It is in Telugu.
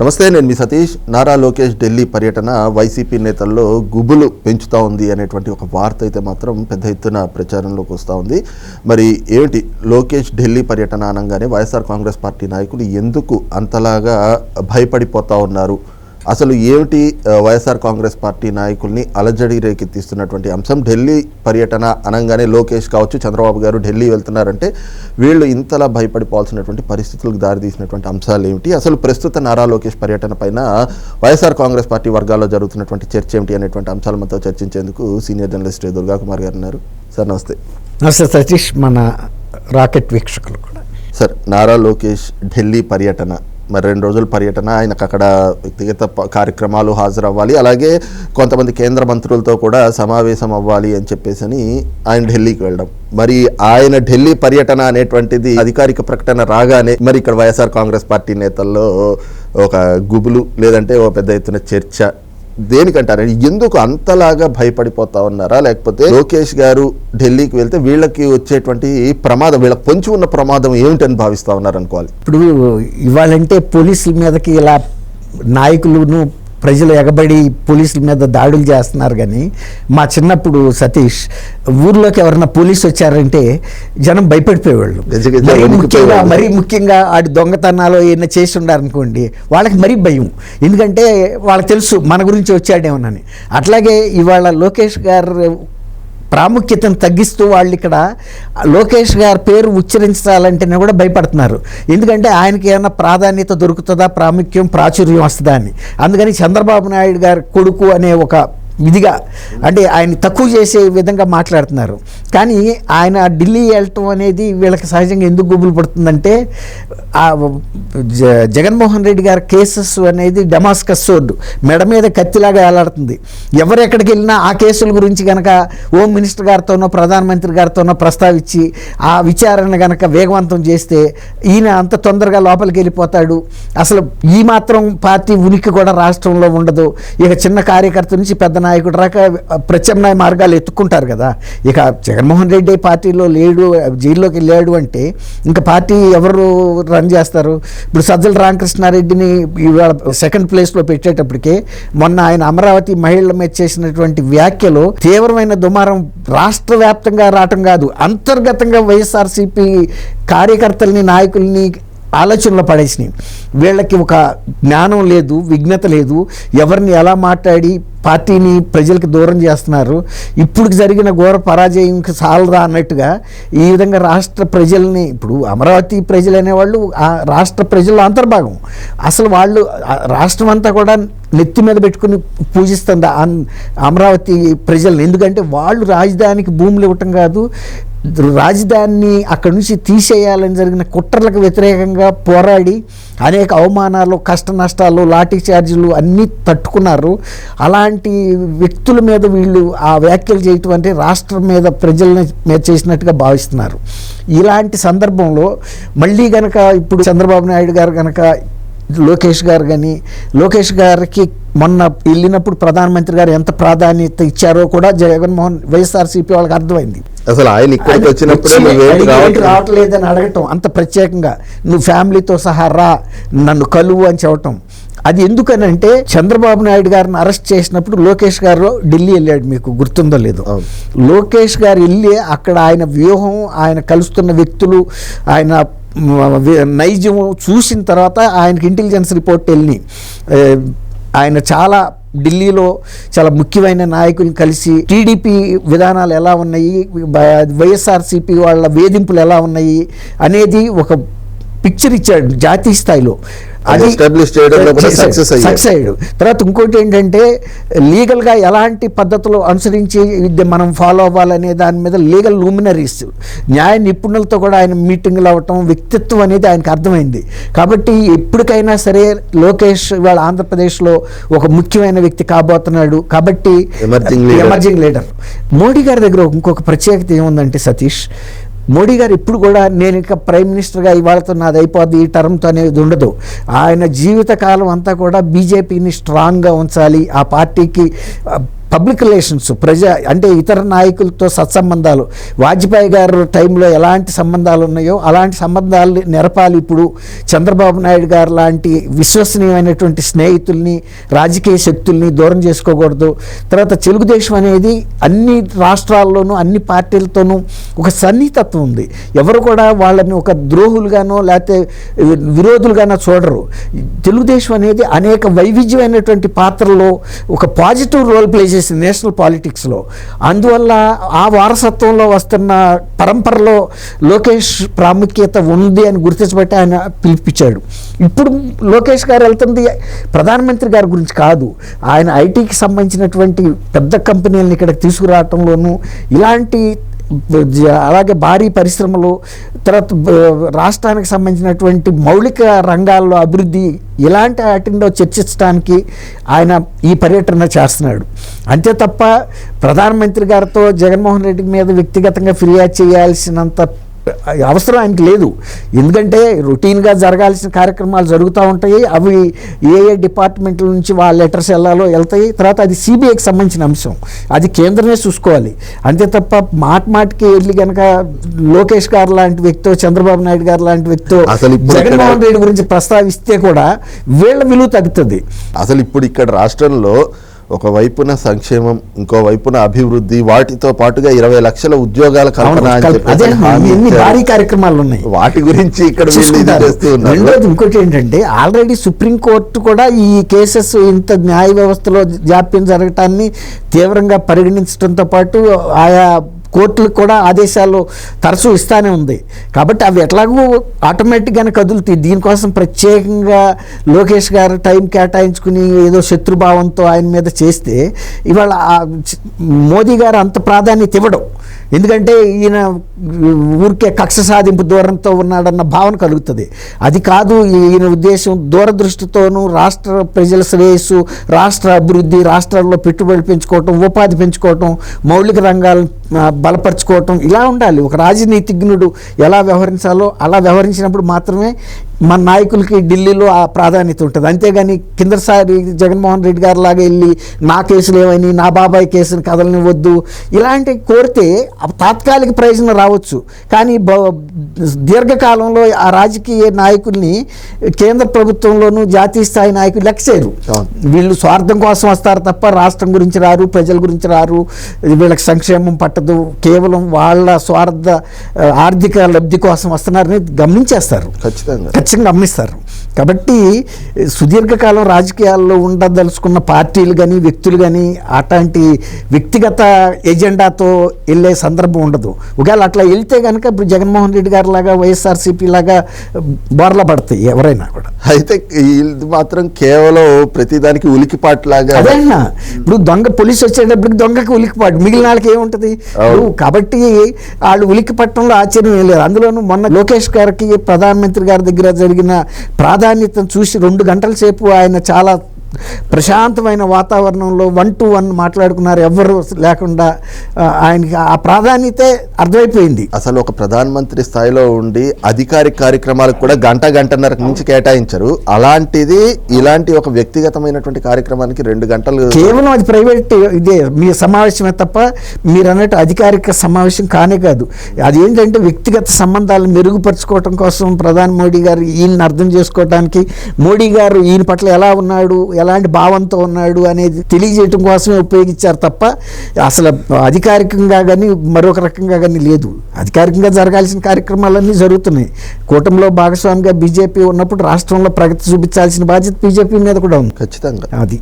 నమస్తే నేను మీ సతీష్. నారా లోకేష్ ఢిల్లీ పర్యటన వైసీపీ నేతల్లో గుబులు పెంచుతూ ఉంది అనేటువంటి ఒక వార్త అయితే మాత్రం పెద్ద ఎత్తున ప్రచారంలోకి వస్తూ ఉంది. మరి ఏమిటి? లోకేష్ ఢిల్లీ పర్యటన అనగానే వైఎస్ఆర్ కాంగ్రెస్ పార్టీ నాయకులు ఎందుకు అంతలాగా భయపడిపోతూ ఉన్నారు? అసలు ఏమిటి వైఎస్ఆర్ కాంగ్రెస్ పార్టీ నాయకుల్ని అలజడి రేకెత్తిస్తున్నటువంటి అంశం? ఢిల్లీ పర్యటన అనగానే లోకేష్ కావచ్చు చంద్రబాబు గారు ఢిల్లీ వెళ్తున్నారంటే వీళ్ళు ఇంతలా భయపడిపోవాల్సినటువంటి పరిస్థితులకు దారితీసినటువంటి అంశాలు ఏమిటి? అసలు ప్రస్తుత నారా లోకేష్ పర్యటన పైన వైఎస్ఆర్ కాంగ్రెస్ పార్టీ వర్గాల్లో జరుగుతున్నటువంటి చర్చ ఏమిటి అనేటువంటి అంశాల మనతో చర్చించేందుకు సీనియర్ జర్నలిస్ట్ దుర్గా కుమార్ గారు ఉన్నారు. సార్ నమస్తే. నమస్తే సతీష్ మన రాకెట్ వీక్షకులు కూడా. సార్ నారా లోకేష్ ఢిల్లీ పర్యటన మరి రెండు రోజుల పర్యటన ఆయనకు అక్కడ వ్యక్తిగత కార్యక్రమాలు హాజరవ్వాలి. అలాగే కొంతమంది కేంద్ర మంత్రులతో కూడా సమావేశం అవ్వాలి అని చెప్పేసి అని ఆయన ఢిల్లీకి వెళ్ళడం. మరి ఆయన ఢిల్లీ పర్యటన అనేటువంటిది అధికారిక ప్రకటన రాగానే మరి ఇక్కడ వైఎస్ఆర్ కాంగ్రెస్ పార్టీ నేతల్లో ఒక గుబులు లేదంటే ఓ పెద్ద ఎత్తున చర్చ దేనికంటారు ఎందుకు అంతలాగా భయపడిపోతా ఉన్నారా? లేకపోతే లోకేష్ గారు ఢిల్లీకి వెళ్తే వీళ్ళకి వచ్చేటువంటి ప్రమాదం వీళ్ళకి పొంచి ఉన్న ప్రమాదం ఏమిటని భావిస్తా ఉన్నారు అనుకోవాలి ఇప్పుడు ఇవాళంటే పోలీసుల మీదకి ఇలా నాయకులను ప్రజలు ఎగబడి పోలీసుల మీద దాడులు చేస్తున్నారు కానీ మా చిన్నప్పుడు సతీష్ ఊర్లోకి ఎవరైనా పోలీసు వచ్చారంటే జనం భయపడిపోయేవాళ్ళు. మరీ ముఖ్యంగా. మరీ ముఖ్యంగా ఆడి దొంగతనాలు ఏమైనా చేసి ఉండారనుకోండి వాళ్ళకి మరీ భయం. ఎందుకంటే వాళ్ళకి తెలుసు మన గురించి వచ్చాడేమోనని. అట్లాగే ఇవాళ లోకేష్ గారు ప్రాముఖ్యతను తగ్గిస్తూ వాళ్ళు ఇక్కడ లోకేష్ గారి పేరు ఉచ్చరించాలంటేనే కూడా భయపడుతున్నారు. ఎందుకంటే ఆయనకి ఏమైనా ప్రాధాన్యత దొరుకుతుందా ప్రాముఖ్యం ప్రాచుర్యం వస్తుందా అని. అందుకని చంద్రబాబు నాయుడు గారి కొడుకు అనే ఒక ఇదిగా అంటే ఆయన తక్కువ చేసే విధంగా మాట్లాడుతున్నారు. కానీ ఆయన ఢిల్లీ వెళ్ళటం అనేది వీళ్ళకి సహజంగా ఎందుకు గుబులు పడుతుందంటే ఆ జ జగన్మోహన్ రెడ్డి గారి కేసెస్ అనేది డమాస్కస్ సోర్డ్. మెడ మీద కత్తిలాగా వేలాడుతుంది ఎవరు ఎక్కడికి వెళ్ళినా ఆ కేసుల గురించి కనుక హోమ్ మినిస్టర్ గారితోనో ప్రధానమంత్రి గారితోనో ప్రస్తావించి ఆ విచారణ కనుక వేగవంతం చేస్తే ఈయన అంత తొందరగా లోపలికి వెళ్ళిపోతాడు. అసలు ఈ మాత్రం పార్టీ ఉనికి కూడా రాష్ట్రంలో ఉండదు. ఇక చిన్న కార్యకర్త నుంచి పెద్ద నాయకుడు రాక ప్రత్యామ్నాయ మార్గాలు ఎత్తుక్కుంటారు కదా. ఇక జగన్మోహన్ రెడ్డి పార్టీలో లేడు జైల్లోకి వెళ్ళాడు అంటే ఇంకా పార్టీ ఎవరు రన్ చేస్తారు? ఇప్పుడు సజ్జల రామకృష్ణారెడ్డిని ఇవాళ సెకండ్ ప్లేస్లో పెట్టేటప్పటికే మొన్న ఆయన అమరావతి మహిళల మీద చేసినటువంటి వ్యాఖ్యలు తీవ్రమైన దుమారం రాష్ట్ర వ్యాప్తంగా రావటం కాదు అంతర్గతంగా వైఎస్ఆర్సీపీ కార్యకర్తల్ని నాయకుల్ని ఆలోచనలో పడేసినాయి వీళ్ళకి ఒక జ్ఞానం లేదు విఘ్నత లేదు. ఎవరిని ఎలా మాట్లాడి పార్టీని ప్రజలకు దూరం చేస్తున్నారు? ఇప్పుడు జరిగిన ఘోర పరాజయం సాలరా అన్నట్టుగా ఈ విధంగా రాష్ట్ర ప్రజల్ని ఇప్పుడు అమరావతి ప్రజలు అనేవాళ్ళు ఆ రాష్ట్ర ప్రజల అంతర్భాగం. అసలు వాళ్ళు రాష్ట్రం అంతా కూడా నెత్తి మీద పెట్టుకుని పూజిస్తుంది అమరావతి ప్రజల్ని? ఎందుకంటే వాళ్ళు రాజధానికి భూములు ఇవ్వటం కాదు రాజధానిని అక్కడి నుంచి తీసేయాలని జరిగిన కుట్రలకు వ్యతిరేకంగా పోరాడి అనేక అవమానాలు కష్ట నష్టాలు లాఠీ ఛార్జీలు అన్నీ తట్టుకున్నారు. అలాంటి వ్యక్తుల మీద వీళ్ళు ఆ వ్యాఖ్యలు చేయటం అంటే రాష్ట్రం మీద ప్రజలని మీద చేసినట్టుగా భావిస్తున్నారు. ఇలాంటి సందర్భంలో మళ్ళీ గనక ఇప్పుడు చంద్రబాబు నాయుడు గారు గనక లోకేష్ గారు కానీ లోకేష్ గారికి మొన్న వెళ్ళినప్పుడు ప్రధానమంత్రి గారు ఎంత ప్రాధాన్యత ఇచ్చారో కూడా జగన్మోహన్ వైఎస్ఆర్సీపీ వాళ్ళకి అర్థమైంది. అసలు ఆయన ఇక్కడికి వచ్చినప్పుడే నువ్వేంటి రావట్లేదు? రావట్లేదని అడగటం అంత ప్రత్యేకంగా. నువ్వు ఫ్యామిలీతో సహా రా నన్ను కలువు అని చెప్పటం. అది ఎందుకనంటే చంద్రబాబు నాయుడు గారిని అరెస్ట్ చేసినప్పుడు లోకేష్ గారు ఢిల్లీ వెళ్ళాడు మీకు గుర్తుందో లేదో. లోకేష్ గారు వెళ్ళి అక్కడ ఆయన వ్యూహం ఆయన కలుస్తున్న వ్యక్తులు ఆయన నైజం చూసిన తర్వాత ఆయనకి ఇంటెలిజెన్స్ రిపోర్ట్ వెళ్ళి ఆయన చాలా ఢిల్లీలో చాలా ముఖ్యమైన నాయకులు కలిసి టీడీపీ విధానాలు ఎలా ఉన్నాయి వైఎస్ఆర్సీపీ వాళ్ళ వేధింపులు ఎలా ఉన్నాయి అనేది ఒక పిక్చర్ ఇచ్చాడు జాతీయ స్థాయిలో. అది success అయ్యాడు. తర్వాత ఇంకోటి ఏంటంటే లీగల్గా ఎలాంటి పద్ధతులు అనుసరించి ఇది మనం ఫాలో అవ్వాలనే దాని మీద లీగల్ లూమినరీస్ న్యాయ నిపుణులతో కూడా ఆయన మీటింగ్లు అవ్వటం వ్యక్తిత్వం అనేది ఆయనకు అర్థమైంది. కాబట్టి ఎప్పటికైనా సరే లోకేష్ ఇవాళ ఆంధ్రప్రదేశ్లో ఒక ముఖ్యమైన వ్యక్తి కాబోతున్నాడు. కాబట్టి. ఎమర్జింగ్ లీడర్ మోడీ గారి దగ్గర ఇంకొక ప్రత్యేకత ఏముందంటే సతీష్ మోడీ గారు ఇప్పుడు కూడా నేను ఇంకా ప్రైమ్ మినిస్టర్గా ఇవాళతో నాది అయిపోద్ది ఈ టర్మ్తో అనేది ఉండదు. ఆయన జీవితకాలం అంతా కూడా బీజేపీని స్ట్రాంగ్గా ఉంచాలి ఆ పార్టీకి పబ్లిక్ రిలేషన్స్ ప్రజా అంటే ఇతర నాయకులతో సత్సంబంధాలు. వాజ్పేయి గారు టైంలో ఎలాంటి సంబంధాలు ఉన్నాయో అలాంటి సంబంధాలు నెరపాలి ఇప్పుడు చంద్రబాబు నాయుడు గారు లాంటి విశ్వసనీయమైనటువంటి స్నేహితుల్ని రాజకీయ శక్తుల్ని దూరం చేసుకోకూడదు. తర్వాత తెలుగుదేశం అనేది అన్ని రాష్ట్రాల్లోనూ అన్ని పార్టీలతోనూ ఒక సన్నిహితత్వం ఉంది. ఎవరు కూడా వాళ్ళని ఒక ద్రోహులుగానో లేకపోతే విరోధులుగానో చూడరు. తెలుగుదేశం అనేది అనేక వైవిధ్యమైనటువంటి పాత్రలో ఒక పాజిటివ్ రోల్ ప్లే చేసింది నేషనల్ పాలిటిక్స్లో అందువల్ల ఆ వారసత్వంలో వస్తున్న పరంపరలో లోకేష్ ప్రాముఖ్యత ఉంది అని గుర్తించబట్టి ఆయన పిలిపించాడు. ఇప్పుడు లోకేష్ గారు వెళ్తుంది ప్రధానమంత్రి గారి గురించి కాదు. ఆయన ఐటీకి సంబంధించినటువంటి పెద్ద కంపెనీలను ఇక్కడ తీసుకురావటంలోనూ ఇలాంటి అలాగే భారీ పరిశ్రమలు తర్వాత రాష్ట్రానికి సంబంధించినటువంటి మౌలిక రంగాల్లో అభివృద్ధి ఇలాంటి వాటిలో చర్చించడానికి ఆయన ఈ పర్యటన చేస్తున్నాడు. అంతే తప్ప ప్రధానమంత్రి గారితో జగన్మోహన్ రెడ్డి మీద వ్యక్తిగతంగా ఫిర్యాదు చేయాల్సినంత అవసరం ఆయనకి లేదు. ఎందుకంటే రొటీన్గా జరగాల్సిన కార్యక్రమాలు జరుగుతూ ఉంటాయి. అవి ఏ ఏ డిపార్ట్మెంట్ల నుంచి వాళ్ళ లెటర్స్ వెళ్ళాలో వెళ్తాయి. తర్వాత అది సిబిఐకి సంబంధించిన అంశం. అది కేంద్రమే చూసుకోవాలి. అంతే తప్ప మాట మాటికి వెళ్ళి కనుక లోకేష్ గారు లాంటి వ్యక్తితో చంద్రబాబు నాయుడు గారు లాంటి వ్యక్తితో అసలు ఇప్పుడు ఇక్కడ- జగన్మోహన్ రెడ్డి గురించి ప్రస్తావిస్తే కూడా వీళ్ళ విలువ తగ్గుతుంది. అసలు ఇప్పుడు ఇక్కడ రాష్ట్రంలో ఒక వైపున సంక్షేమం ఇంకో వైపున అభివృద్ధి వాటితో పాటుగా ఇరవై లక్షల ఉద్యోగాల కల్పన ఎన్ని. భారీ కార్యక్రమాలు ఉన్నాయి. వాటి గురించి ఇక్కడ రెండోది ఇంకోటి ఏంటంటే ఆల్రెడీ సుప్రీంకోర్టు కూడా ఈ కేసెస్ ఇంత న్యాయ వ్యవస్థలో జాప్యం జరగటాన్ని తీవ్రంగా పరిగణించడంతో పాటు ఆయా కోర్టులకు కూడా ఆదేశాలు తరచూ ఇస్తానే ఉంది. కాబట్టి అవి ఎట్లాగూ ఆటోమేటిక్గానే కదులుతాయి. దీనికోసం ప్రత్యేకంగా లోకేష్ గారు టైం కేటాయించుకుని ఏదో శత్రుభావంతో ఆయన మీద చేస్తే ఇవాళ మోదీ గారు అంత ప్రాధాన్యత ఇవ్వడం. ఎందుకంటే ఈయన ఊరికే కక్ష సాధింపు దూరంతో ఉన్నాడన్న భావన కలుగుతుంది. అది కాదు ఈయన ఉద్దేశం దూరదృష్టితోనూ రాష్ట్ర ప్రజల శ్రేయస్సు రాష్ట్ర అభివృద్ధి రాష్ట్రాల్లో పెట్టుబడులు పెంచుకోవటం ఉపాధి పెంచుకోవటం మౌలిక రంగాలను బలపరుచుకోవటం ఇలా ఉండాలి. ఒక రాజనీతిజ్ఞుడు ఎలా వ్యవహరించాలో అలా వ్యవహరించినప్పుడు మాత్రమే మన నాయకులకి ఢిల్లీలో ఆ ప్రాధాన్యత ఉంటుంది. అంతేగాని కిందసారి జగన్మోహన్ రెడ్డి గారు లాగా వెళ్ళి నా కేసులు ఏమని నా బాబాయ్ కేసుని కదలనివ్వద్దు. ఇలాంటి కోరితే తాత్కాలిక ప్రయోజనం రావచ్చు. కానీ బ- దీర్ఘకాలంలో ఆ రాజకీయ నాయకుల్ని కేంద్ర ప్రభుత్వంలోనూ జాతీయ స్థాయి నాయకులు లెక్క చేయరు. అవును. వీళ్ళు స్వార్థం కోసం వస్తారు తప్ప రాష్ట్రం గురించి రారు ప్రజల గురించి రారు. వీళ్ళకి సంక్షేమం పట్టదు. కేవలం వాళ్ళ స్వార్థ ఆర్థిక లబ్ధి కోసం వస్తున్నారని గమనించేస్తారు. ఖచ్చితంగా. ఖచ్చితంగా గమనిస్తారు. కాబట్టి సుదీర్ఘకాలం రాజకీయాల్లో ఉండదలుచుకున్న పార్టీలు కానీ వ్యక్తులు కానీ అట్లాంటి వ్యక్తిగత ఎజెండాతో వెళ్ళే సందర్భం ఉండదు. ఒకవేళ అట్లా వెళ్తే కనుక ఇప్పుడు జగన్మోహన్ రెడ్డి గారి లాగా వైఎస్ఆర్సీపీ లాగా బోర్ల పడతాయి ఎవరైనా కూడా. అయితే ఇది మాత్రం కేవలం ప్రతిదానికి ఉలికిపాట్లాగా అదే అన్న ఇప్పుడు దొంగ పోలీసు వచ్చేటప్పటికి దొంగకి ఉలికిపాటు. మిగిలిన వాళ్ళకి ఏముంటుంది? కాబట్టి వాళ్ళు ఉలికి పట్టడంలో ఆశ్చర్యం లేదు. అందులోనూ మొన్న లోకేష్ గారికి ప్రధానమంత్రి గారి దగ్గర జరిగిన ప్రాధాన్యతను చూసి రెండు గంటల సేపు ఆయన చాలా ప్రశాంతమైన వాతావరణంలో వన్ టు వన్ మాట్లాడుకున్నారు ఎవ్వరు లేకుండా ఆయనకి ఆ ప్రాధాన్యతే అర్థమైపోయింది. అసలు ఒక ప్రధానమంత్రి స్థాయిలో ఉండి అధికారిక కార్యక్రమాలకు కూడా గంట గంటన్నర నుంచి కేటాయించరు. అలాంటిది ఇలాంటి ఒక వ్యక్తిగతమైనటువంటి కార్యక్రమానికి రెండు గంటలు కేవలం అది ప్రైవేట్ ఇదే మీ సమావేశమే తప్ప మీరు అన్నట్టు అధికారిక సమావేశం కానే కాదు. అది ఏంటంటే వ్యక్తిగత సంబంధాలను మెరుగుపరచుకోవటం కోసం ప్రధాని మోడీ గారు ఈయన అర్థం చేసుకోవడానికి మోడీ గారు ఈయన పట్ల ఎలా ఉన్నాడు ఎలాంటి భావంతో ఉన్నాడు అనేది తెలియజేయటం కోసమే ఉపయోగించారు తప్ప అసలు అధికారికంగా కానీ మరొక రకంగా కానీ లేదు. అధికారికంగా జరగాల్సిన కార్యక్రమాలన్నీ జరుగుతున్నాయి. కూటమిలో భాగస్వామిగా బీజేపీ ఉన్నప్పుడు రాష్ట్రంలో ప్రగతి చూపించాల్సిన బాధ్యత బీజేపీ మీద కూడా ఉంది. ఖచ్చితంగా. అది.